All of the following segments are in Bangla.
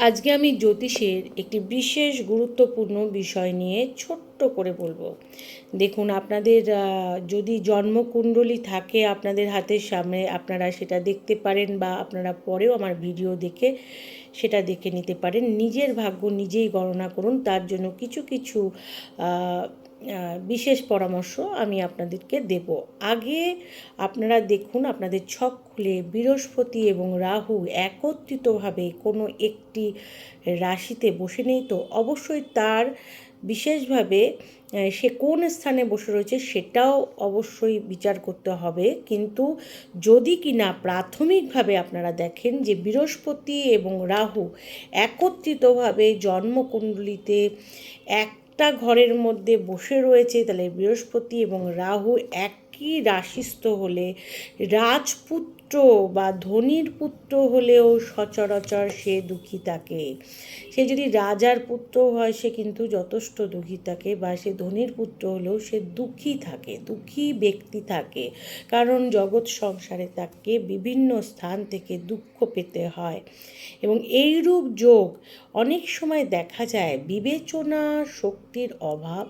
আজকে আমি জ্যোতিষের একটি বিশেষ গুরুত্বপূর্ণ বিষয় নিয়ে ছোট্ট করে বলব। দেখুন, আপনাদের যদি জন্মকুণ্ডলী থাকে আপনাদের হাতের সামনে, আপনারা সেটা দেখতে পারেন বা আপনারা পরেও আমার ভিডিও দেখে সেটা দেখে নিতে পারেন। নিজের ভাগ্য নিজেই গণনা করুন, তার জন্য কিছু কিছু বিশেষ পরামর্শ আমি আপনাদেরকে দেব। আগে আপনারা দেখুন, আপনাদের ছক খুলে বৃহস্পতি এবং রাহু একত্রিতভাবে কোনো একটি রাশিতে বসে নেই তো অবশ্যই তার বিশেষভাবে সে কোন স্থানে বসে রয়েছে সেটাও অবশ্যই বিচার করতে হবে। কিন্তু যদি কিনা প্রাথমিকভাবে আপনারা দেখেন যে বৃহস্পতি এবং রাহু একত্রিতভাবে জন্মকুণ্ডলিতে একটা ঘরের মধ্যে বসে রয়েছে তাহলে বৃহস্পতি এবং রাহু একই রাশিস্থ হলে? রাজপুত্র বা ধনির পুত্র হলেও সচরাচর সে দুঃখী থাকে। সে যদি রাজার পুত্র হয়, সে কিন্তু যথেষ্ট দুঃখী থাকে বা সে ধনির পুত্র হলেও সে দুঃখী থাকে, দুঃখী ব্যক্তি থাকে। কারণ জগৎ সংসারে তাকে বিভিন্ন স্থান থেকে দুঃখ পেতে হয়। এবং এইরূপ যোগ অনেক সময় দেখা যায় বিবেচনা শক্তির অভাব,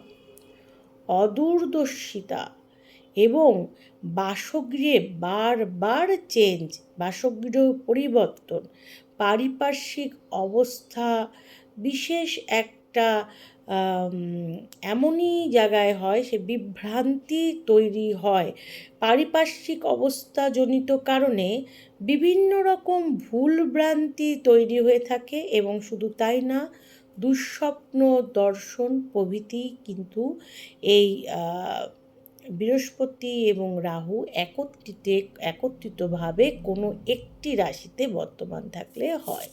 অদূরদর্শিতা এবং বাসগৃহে বারবার চেঞ্জ বাসগৃহ পরিবর্তন, পারিপার্শ্বিক অবস্থা বিশেষ একটা এমনই জায়গায় হয়, সে বিভ্রান্তি তৈরি হয়। পারিপার্শ্বিক অবস্থাজনিত কারণে বিভিন্ন রকম ভুল ভ্রান্তি তৈরি হয়ে থাকে এবং শুধু তাই না, দুঃস্বপ্ন দর্শন প্রভৃতি কিন্তু এই বৃহস্পতি এবং রাহু একত্রিত, একত্রিতভাবে কোনো একটি রাশিতে বর্তমান থাকলে হয়।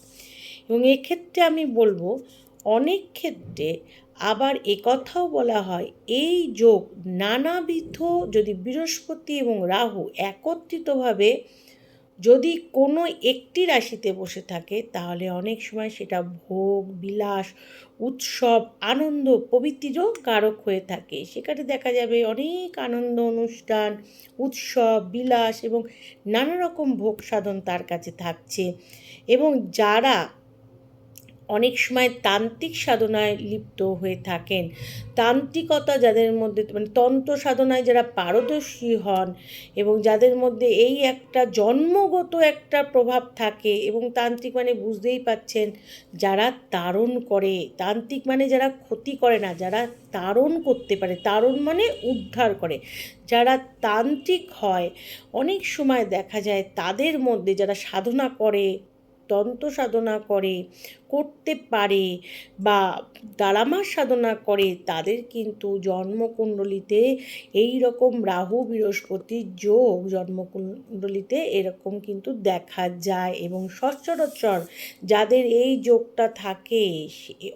এবং এক্ষেত্রে আমি বলব, অনেক ক্ষেত্রে আবার কথাও বলা হয়, এই যোগ নানাবিধ যদি বৃহস্পতি এবং রাহু একত্রিতভাবে যদি কোনো একটি রাশিতে বসে থাকে, তাহলে অনেক সময় সেটা ভোগ, বিলাস, উৎসব, আনন্দ প্রভৃতিরও কারক হয়ে থাকে। সেখানে দেখা যাবে অনেক আনন্দ, অনুষ্ঠান, উৎসব, বিলাস এবং নানা রকম ভোগ সাধন তার কাছে থাকছে। এবং যারা অনেক সময় তান্ত্রিক সাধনায় লিপ্ত হয়ে থাকেন। তান্ত্রিকতা যাদের মধ্যে মানে তন্ত্র সাধনায় যারা পারদর্শী হন এবং যাদের মধ্যে এই একটা জন্মগত একটা প্রভাব থাকে এবং তান্ত্রিক মানে বুঝতেই পাচ্ছেন যারা তারণ করে, তান্ত্রিক মানে যারা ক্ষতি করে না, যারা তারণ করতে পারে, তারণ মানে উদ্ধার করে। যারা তান্ত্রিক হয়, অনেক সময় দেখা যায় তাদের মধ্যে যারা সাধনা করে তন্ত্র সাধনা করে, করতে পারে বা দালামার সাধনা করে, তাদের কিন্তু জন্মকুণ্ডলিতে এই রকম রাহু বৃহস্পতির যোগ জন্মকুণ্ডলিতে এরকম কিন্তু দেখা যায় এবং সচরাচর যাদের এই যোগটা থাকে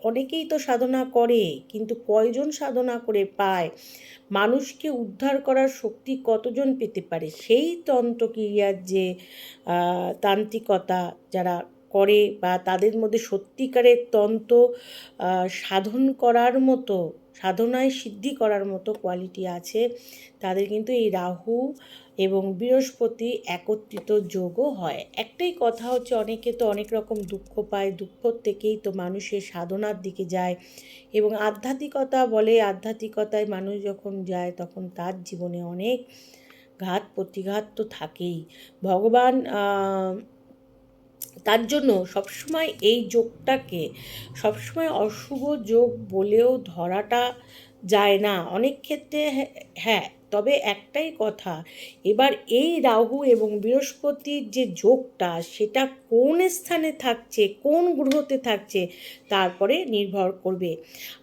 অনেকেই তো সাধনা করে, কিন্তু কয়জন সাধনা করে পায়? মানুষকে উদ্ধার করার শক্তি কতজন পেতে পারে? সেই তন্ত্রক্রিয়ার যে তান্ত্রিকতা যারা করে বা তাদের মধ্যে সত্যিকারের তন্ত্র সাধন করার মতো সাধনায় সিদ্ধি করার মতো কোয়ালিটি আছে। তাদের কিন্তু এই রাহু এবং বৃহস্পতি একত্রিত যোগও হয়। একটাই কথা হচ্ছে অনেকে তো অনেক রকম দুঃখ পায়। দুঃখ থেকেই তো মানুষের সাধনার দিকে যায় এবং আধ্যাত্মিকতা বলে আধ্যাত্মিকতায় মানুষ যখন যায় তখন তার জীবনে অনেক ঘাত প্রতিঘাত তো থাকেই। ভগবান তার জন্য সবসময় এই যোগটাকে সবসময় অশুভ যোগ বলেও ধরাটা যায় না। অনেক ক্ষেত্রে হ্যাঁ- হ্যাঁ তবে একটাই কথা, এবার এই রাহু এবং বৃহস্পতির যে যোগটা সেটা কোন স্থানে থাকছে, কোন গ্রহতে থাকছে তারপরে নির্ভর করবে।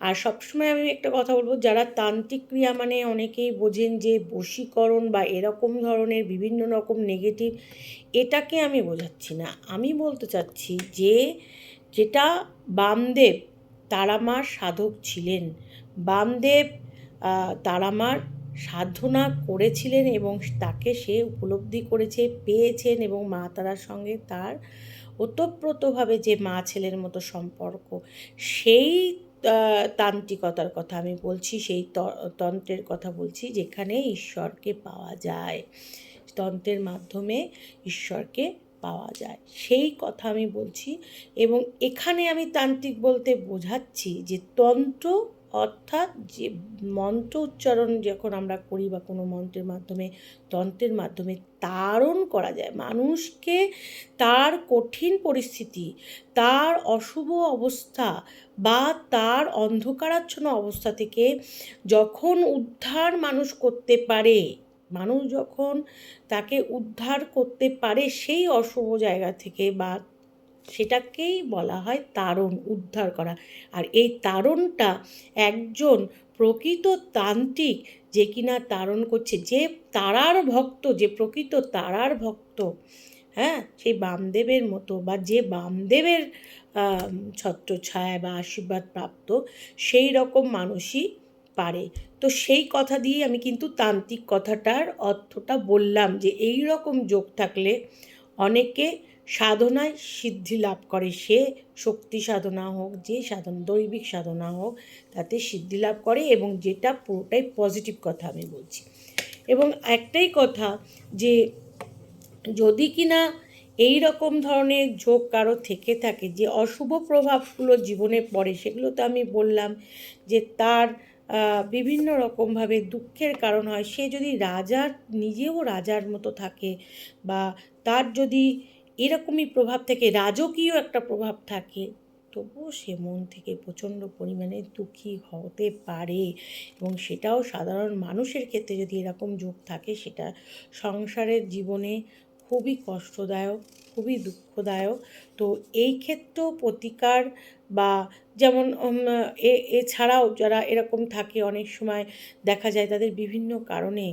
আর সবসময় আমি একটা কথা বলব, যারা তান্ত্রিক ক্রিয়া মানে অনেকেই বোঝেন যে বশীকরণ বা এরকম ধরনের বিভিন্ন রকম নেগেটিভ এটাকে আমি বোঝাচ্ছি না। আমি বলতে চাচ্ছি যে যেটা বামদেব তারামার সাধক ছিলেন, বামদেব তারামার সাধনা করেছিলেন এবং তাকে সে উপলব্ধি করেছে, পেয়েছেন এবং মা তারার সঙ্গে তার ওতপ্রোতভাবে যে মা ছেলের মতো সম্পর্ক, সেই তান্ত্রিকতার কথা আমি বলছি, সেই তন্ত্রের কথা বলছি যেখানে ঈশ্বরকে পাওয়া যায়। তন্ত্রের মাধ্যমে ঈশ্বরকে পাওয়া যায়। সেই কথা আমি বলছি এবং এখানে আমি তান্ত্রিক বলতে বোঝাচ্ছি যে তন্ত্র অর্থাৎ যে মন্ত্র উচ্চারণ যখন আমরা করি বা কোনো মন্ত্রের মাধ্যমে, তন্ত্রের মাধ্যমে তারণ করা যায়। মানুষকে তার কঠিন পরিস্থিতি, তার অশুভ অবস্থা বা তার অন্ধকারাচ্ছন্ন অবস্থা থেকে যখন উদ্ধার মানুষ করতে পারে, মানুষ যখন তাকে উদ্ধার করতে পারে সেই অশুভ জায়গা থেকে বা সেটাকেই বলা হয় তারণ, উদ্ধার করা। আর এই তারণটা একজন প্রকৃত তান্ত্রিক যে কিনা তারণ করছে, যে তারার ভক্ত, যে প্রকৃত তারার ভক্ত হ্যাঁ সেই বামদেবের মতো বা যে বামদেবের ছত্রছায়া বা আশীর্বাদ প্রাপ্ত, সেই রকম মানুষই পারে। তো সেই কথা দিয়ে আমি কিন্তু তান্ত্রিক কথাটার অর্থটা বললাম যে এই রকম যোগ থাকলে অনেকে সাধনায় সিদ্ধি লাভ করে সে, শক্তি সাধনা হোক, যে সাধন, দৈবিক সাধনা হোক, তাতে সিদ্ধি লাভ করে এবং যেটা পুরোটাই পজিটিভ কথা আমি বলছি। এবং একটাই কথা যে, যদি কিনা এই রকম ধরনের যোগ কারও থেকে থাকে, যে অশুভ প্রভাবগুলো জীবনে পড়ে, সেগুলো তো আমি বললাম যে তার বিভিন্ন রকমভাবে দুঃখের কারণ হয়, সে যদি রাজার, নিজেও রাজার মতো থাকে বা তার যদি এরকমই প্রভাব থেকে রাজকীয় একটা প্রভাব থাকে। তবুও সে মন থেকে প্রচণ্ড পরিমাণে দুঃখী হতে পারে এবং সেটাও সাধারণ মানুষের ক্ষেত্রে যদি এরকম যোগ থাকে, সেটা সংসারের জীবনে খুবই কষ্টদায়ক, খুবই দুঃখদায়ক। তো এই ক্ষেত্রেও প্রতিকার বা যেমন এছাড়াও যারা এরকম থাকে, অনেক সময় দেখা যায় তাদের বিভিন্ন কারণে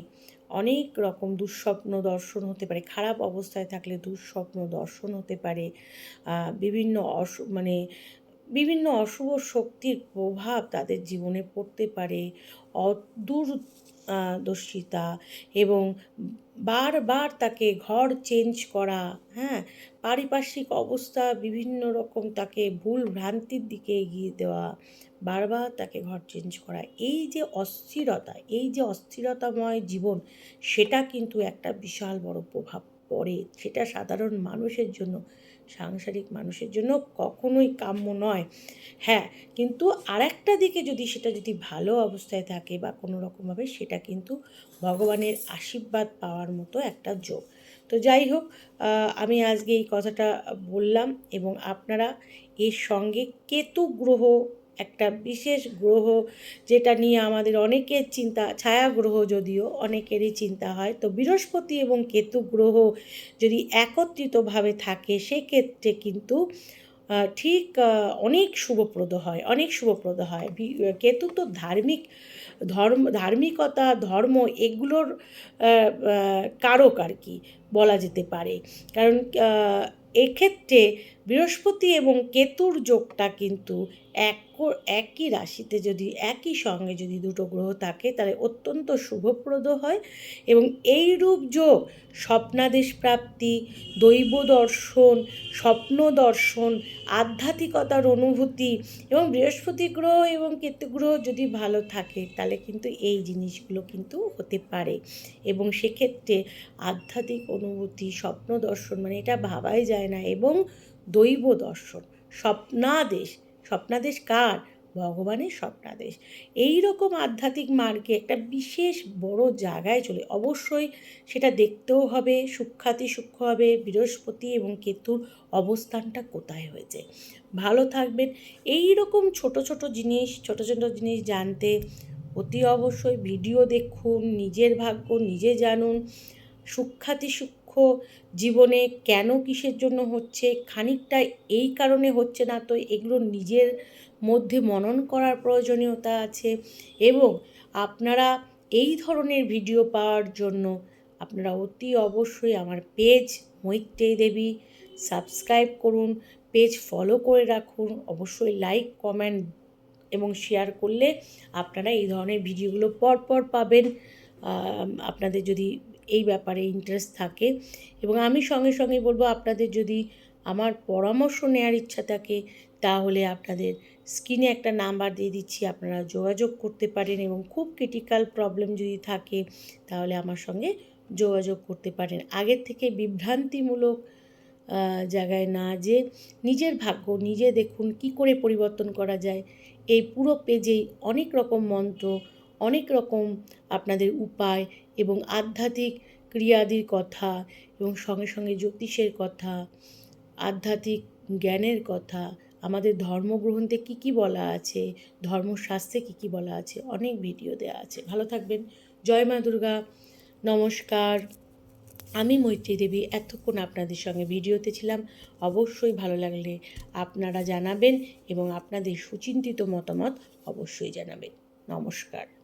অনেক রকম দুঃস্বপ্ন দর্শন হতে পারে, খারাপ অবস্থায় থাকলে দুঃস্বপ্ন দর্শন হতে পারে বিভিন্ন অস মানে বিভিন্ন অশুভ শক্তির প্রভাব তাদের জীবনে পড়তে পারে। অদূর দর্শিতা এবং বারবার তাকে ঘর চেঞ্জ করা হ্যাঁ? পারিপার্শ্বিক অবস্থা বিভিন্ন রকম তাকে ভুল ভ্রান্তির দিকে এগিয়ে দেওয়া, বারবার তাকে ঘর চেঞ্জ করা। এই যে অস্থিরতা, এই যে অস্থিরতাময় জীবন, সেটা কিন্তু একটা বিশাল বড় প্রভাব পড়ে। সেটা সাধারণ মানুষের জন্য সাংসারিক মানুষের জন্য কখনোই কাম্য নয়। হ্যাঁ কিন্তু আরেকটা দিকে যদি সেটা যদি ভালো অবস্থায় থাকে বা কোনো রকমভাবে, সেটা কিন্তু ভগবানের আশীর্বাদ পাওয়ার মতো একটা যোগ। তো যাই হোক আমি আজকে এই কথাটা বললাম এবং আপনারা এর সঙ্গে কেতু গ্রহ একটা বিশেষ গ্রহ যেটা নিয়ে আমাদের অনেকের চিন্তা ছায়া গ্রহ যদিও অনেকেরই চিন্তা হয়। তো বৃহস্পতি এবং কেতু গ্রহ যদি একত্রিতভাবে থাকে, সেক্ষেত্রে কিন্তু ঠিক অনেক শুভপ্রদ হয়, অনেক শুভপ্রদ হয়। কেতু তো ধার্মিক, ধর্ম, ধার্মিকতা, ধর্ম এগুলোর কারক আর কি বলা যেতে পারে। কারণ এক্ষেত্রে বৃহস্পতি এবং কেতুর যোগটা কিন্তু এক একই রাশিতে যদি একই সঙ্গে যদি দুটো গ্রহ থাকে, তাহলে অত্যন্ত শুভপ্রদ হয়। এবং এই রূপ যোগ, স্বপ্নাদেশ প্রাপ্তি, দৈব দর্শন, স্বপ্ন দর্শন, আধ্যাত্মিকতার অনুভূতি এবং বৃহস্পতি গ্রহ এবং কেতু গ্রহ যদি ভালো থাকে, তাহলে কিন্তু এই জিনিসগুলো কিন্তু হতে পারে। এবং সেক্ষেত্রে আধ্যাত্মিক অনুভূতি, স্বপ্ন দর্শন মানে এটা ভাবাই যায় না। এবং দৈব দর্শন স্বপ্নাদেশ। স্বপ্নাদেশ কার? ভগবানের স্বপ্নাদেশ। এই রকম আধ্যাত্মিক মার্গে একটা বিশেষ বড় জায়গায় চলে। অবশ্যই সেটা দেখতেও হবে সূক্ষাতি সূক্ষ্ম হবে, বৃহস্পতি এবং কেতুর অবস্থানটা কোথায় হয়েছে। ভালো থাকবেন। এই রকম ছোট ছোট জিনিস, ছোট ছোট জিনিস জানতে অতি অবশ্যই ভিডিও দেখুন, নিজের ভাগ্য নিজে জানুন সূক্ষাতি সূক্ষ্ম জীবনে কেন কিসের জন্য হচ্ছে? খানিকটা এই কারণে হচ্ছে না তো? এগুলো নিজের মধ্যে মনন করার প্রয়োজনীয়তা আছে এবং আপনারা এই ধরনের ভিডিও পাওয়ার জন্য আপনারা অতি অবশ্যই আমার পেজ মৈত্রেয়ী দেবী সাবস্ক্রাইব করুন, পেজ ফলো করে রাখুন, অবশ্যই লাইক, কমেন্ট এবং শেয়ার করলে আপনারা এই ধরনের ভিডিওগুলো পরপর পাবেন। আপনাদের যদি এই ব্যাপারে ইন্টারেস্ট থাকে। এবং আমি সঙ্গে সঙ্গে বলব, আপনাদের যদি আমার পরামর্শ নেওয়ার ইচ্ছা থাকে, তাহলে আপনাদের স্ক্রিনে একটা নাম্বার দিয়ে দিচ্ছি, আপনারা যোগাযোগ করতে পারেন এবং খুব ক্রিটিক্যাল প্রবলেম যদি থাকে, তাহলে আমার সঙ্গে যোগাযোগ করতে পারেন। আগের থেকে বিভ্রান্তিমূলক জায়গায় না যে নিজের ভাগ্য, নিজে দেখুন কি করে পরিবর্তন করা যায়। এই পুরো পেজেই অনেক রকম মন্ত্র অনেক রকম আপনাদের উপায় এবং আধ্যাত্মিক ক্রিয়াদির কথা এবং সঙ্গে সঙ্গে জ্যোতিষের কথা, আধ্যাত্মিক জ্ঞানের কথা, আমাদের ধর্মগ্রন্থে কী কী বলা আছে, ধর্মশাস্ত্রে কী কী বলা আছে, অনেক ভিডিও দেওয়া আছে। ভালো থাকবেন। জয় মা দুর্গা। নমস্কার। আমি মৈত্রী দেবী। এতক্ষণ আপনাদের সঙ্গে ভিডিওতে ছিলাম। অবশ্যই ভালো লাগলে আপনারা জানাবেন এবং আপনাদের সুচিন্তিত মতামত অবশ্যই জানাবেন। নমস্কার।